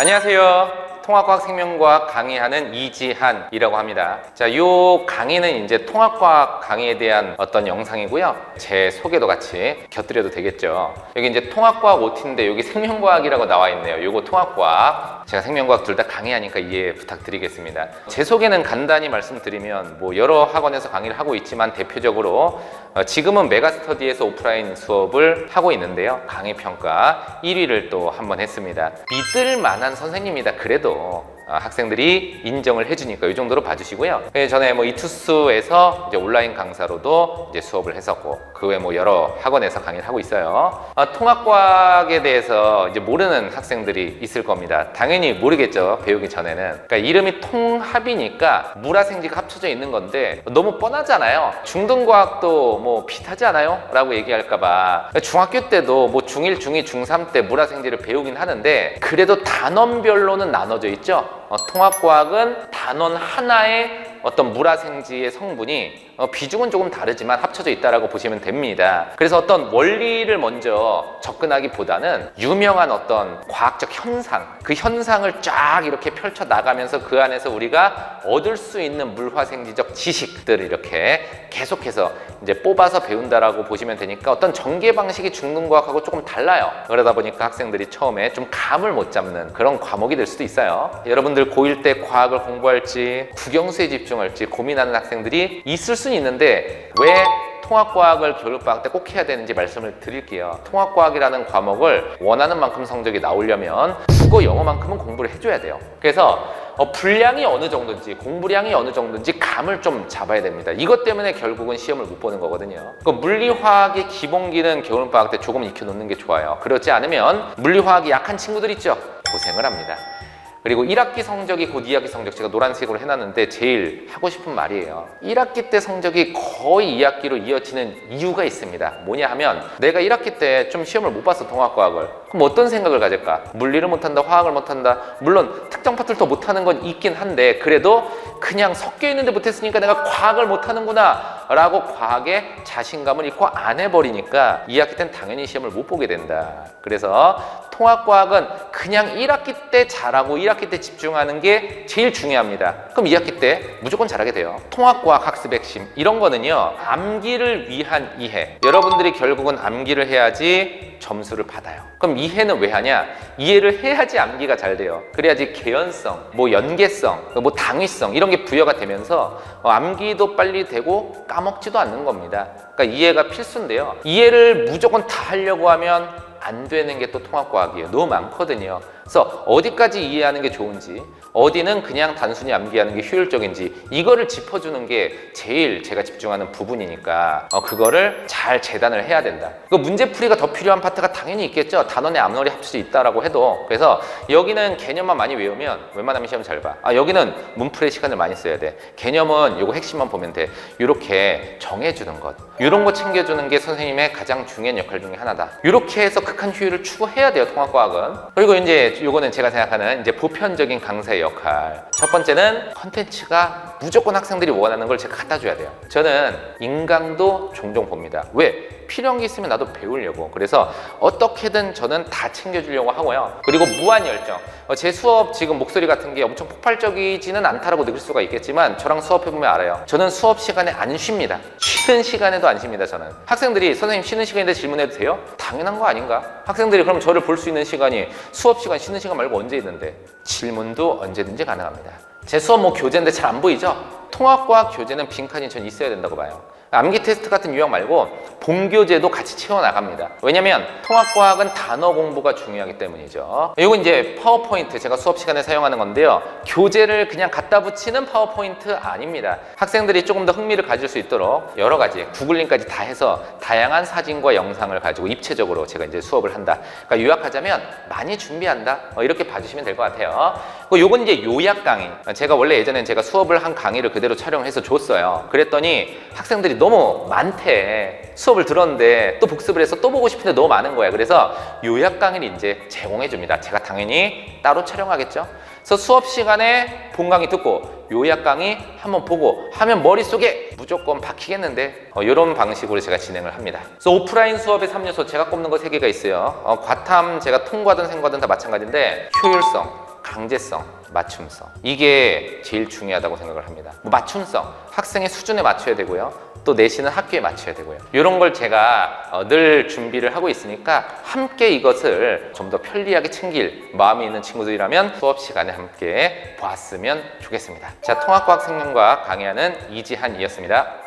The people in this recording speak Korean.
안녕하세요. 통합과학 생명과학 강의하는 이지한이라고 합니다. 자, 이 강의는 이제 통합과학 강의에 대한 어떤 영상이고요. 제 소개도 같이 곁들여도 되겠죠. 여기 이제 통합과학 OT인데 여기 생명과학이라고 나와 있네요. 요거 통합과학. 제가 생명과학 둘 다 강의하니까 이해 부탁드리겠습니다. 제 소개는 간단히 말씀드리면 뭐 여러 학원에서 강의를 하고 있지만 대표적으로 어, 지금은 메가스터디에서 오프라인 수업을 하고 있는데요. 강의 평가 1위를 또 한번 했습니다. 믿을 만한 선생님이다. 그래도 어, 학생들이 인정을 해주니까 이 정도로 봐주시고요. 예, 전에 뭐 이투스에서 이제 온라인 강사로도 이제 수업을 했었고 그외뭐 여러 학원에서 강의를 하고 있어요. 어, 통합과학에 대해서 이제 모르는 학생들이 있을 겁니다. 당연히 모르겠죠. 배우기 전에는. 그러니까 이름이 통합이니까 물화생지가 합쳐져 있는 건데 너무 뻔하잖아요. 중등과학도 뭐 비슷하지 않아요? 라고 얘기할까봐 중학교 때도 뭐 중1, 중2, 중3 때 물화생지를 배우긴 하는데 그래도 단원별로는 나눠져 있죠. 어, 통합과학은 단원 하나의 어떤 물화생지의 성분이 어, 비중은 조금 다르지만 합쳐져 있다라고 보시면 됩니다. 그래서 어떤 원리를 먼저 접근하기보다는 유명한 어떤 과학적 현상, 그 현상을 쫙 이렇게 펼쳐 나가면서 그 안에서 우리가 얻을 수 있는 물화생지적 지식들을 이렇게 계속해서 이제 뽑아서 배운다라고 보시면 되니까 어떤 전개 방식이 중등과학하고 조금 달라요. 그러다 보니까 학생들이 처음에 좀 감을 못 잡는 그런 과목이 될 수도 있어요. 여러분들 고1 때 과학을 공부할지 국영수에 집중 할지 고민하는 학생들이 있을 수는 있는데 왜 통합과학을 교육방학 때 꼭 해야 되는지 말씀을 드릴게요. 통합과학이라는 과목을 원하는 만큼 성적이 나오려면 국어, 영어만큼은 공부를 해줘야 돼요. 그래서 어, 분량이 어느 정도인지 공부량이 어느 정도인지 감을 좀 잡아야 됩니다. 이것 때문에 결국은 시험을 못 보는 거거든요. 그 물리화학의 기본기는 겨울방학 때 조금 익혀놓는 게 좋아요. 그렇지 않으면 물리화학이 약한 친구들 있죠? 고생을 합니다. 그리고 1학기 성적이 곧 2학기 성적 제가 노란색으로 해놨는데 제일 하고 싶은 말이에요. 1학기 때 성적이 거의 2학기로 이어지는 이유가 있습니다. 뭐냐 하면 내가 1학기 때 좀 시험을 못 봤어 통합과학을. 그럼 어떤 생각을 가질까? 물리를 못한다, 화학을 못한다. 물론 특정 파트를 더 못하는 건 있긴 한데 그래도 그냥 섞여 있는데 못했으니까 내가 과학을 못하는구나 라고 과학에 자신감을 잃고 안 해버리니까 2학기 때는 당연히 시험을 못 보게 된다. 그래서 통합과학은 그냥 1학기 때 잘하고 1학기 때 집중하는 게 제일 중요합니다. 그럼 2학기 때 무조건 잘하게 돼요. 통합과학 학습 핵심 이런 거는요. 암기를 위한 이해. 여러분들이 결국은 암기를 해야지 점수를 받아요. 그럼 이해는 왜 하냐? 이해를 해야지 암기가 잘 돼요. 그래야지 개연성, 뭐 연계성, 뭐 당위성 이런 게 부여가 되면서 어, 암기도 빨리 되고 까 먹지도 않는 겁니다. 그러니까 이해가 필수인데요. 이해를 무조건 다 하려고 하면 안 되는 게 또 통합과학이에요. 너무 많거든요. 그래서 어디까지 이해하는 게 좋은지, 어디는 그냥 단순히 암기하는 게 효율적인지 이거를 짚어주는 게 제일 제가 집중하는 부분이니까 어, 그거를 잘 재단을 해야 된다. 그 문제풀이가 더 필요한 파트가 당연히 있겠죠. 단원의 앞놀이 합쳐져 있다라고 해도 그래서 여기는 개념만 많이 외우면 웬만하면 시험 잘 봐. 아 여기는 문풀이 시간을 많이 써야 돼. 개념은 요거 핵심만 보면 돼. 이렇게 정해주는 것, 이런 거 챙겨주는 게 선생님의 가장 중요한 역할 중에 하나다. 이렇게 해서 극한 효율을 추구해야 돼요. 통합과학은. 그리고 이제 요거는 제가 생각하는 이제 보편적인 강사의 역할. 첫 번째는 컨텐츠가 무조건 학생들이 원하는 걸 제가 갖다 줘야 돼요. 저는 인강도 종종 봅니다. 왜? 필요한 게 있으면 나도 배우려고. 그래서 어떻게든 저는 다 챙겨주려고 하고요. 그리고 무한 열정. 어, 제 수업 지금 목소리 같은 게 엄청 폭발적이지는 않다라고 느낄 수가 있겠지만 저랑 수업해보면 알아요. 저는 수업 시간에 안 쉽니다. 쉬는 시간에도 안 쉽니다, 저는. 학생들이 선생님 쉬는 시간인데 질문해도 돼요? 당연한 거 아닌가? 학생들이 그럼 저를 볼 수 있는 시간이 수업 시간, 쉬는 시간 말고 언제 있는데 질문도 언제든지 가능합니다. 제 수업 뭐 교재인데 잘 안 보이죠? 통합과학 교재는 빈칸이 전 있어야 된다고 봐요. 암기 테스트 같은 유형 말고 본교재도 같이 채워나갑니다. 왜냐면 통합과학은 단어 공부가 중요하기 때문이죠. 이거 이제 파워포인트 제가 수업 시간에 사용하는 건데요. 교재를 그냥 갖다 붙이는 파워포인트 아닙니다. 학생들이 조금 더 흥미를 가질 수 있도록 여러 가지 구글링까지 다 해서 다양한 사진과 영상을 가지고 입체적으로 제가 이제 수업을 한다. 그러니까 요약하자면 많이 준비한다. 어, 이렇게 봐주시면 될 것 같아요. 그 요건 이제 요약 강의. 제가 원래 예전엔 제가 수업을 한 강의를 그대로 촬영해서 줬어요. 그랬더니 학생들이 너무 많대. 수업을 들었는데 또 복습을 해서 또 보고 싶은데 너무 많은 거야. 그래서 요약 강의를 이제 제공해 줍니다. 제가 당연히 따로 촬영하겠죠. 그래서 수업 시간에 본 강의 듣고 요약 강의 한번 보고 하면 머릿속에 무조건 박히겠는데 어, 이런 방식으로 제가 진행을 합니다. 그래서 오프라인 수업의 3요소 제가 꼽는 거 3개가 있어요. 어, 과탐 제가 통과든 생과든 다 마찬가지인데 효율성, 강제성, 맞춤성. 이게 제일 중요하다고 생각을 합니다. 뭐 맞춤성, 학생의 수준에 맞춰야 되고요. 또 내신은 학교에 맞춰야 되고요. 이런 걸 제가 어, 늘 준비를 하고 있으니까 함께 이것을 좀 더 편리하게 챙길 마음이 있는 친구들이라면 수업 시간에 함께 보았으면 좋겠습니다. 자, 통합과학 생명과학 강의하는 이지한이었습니다.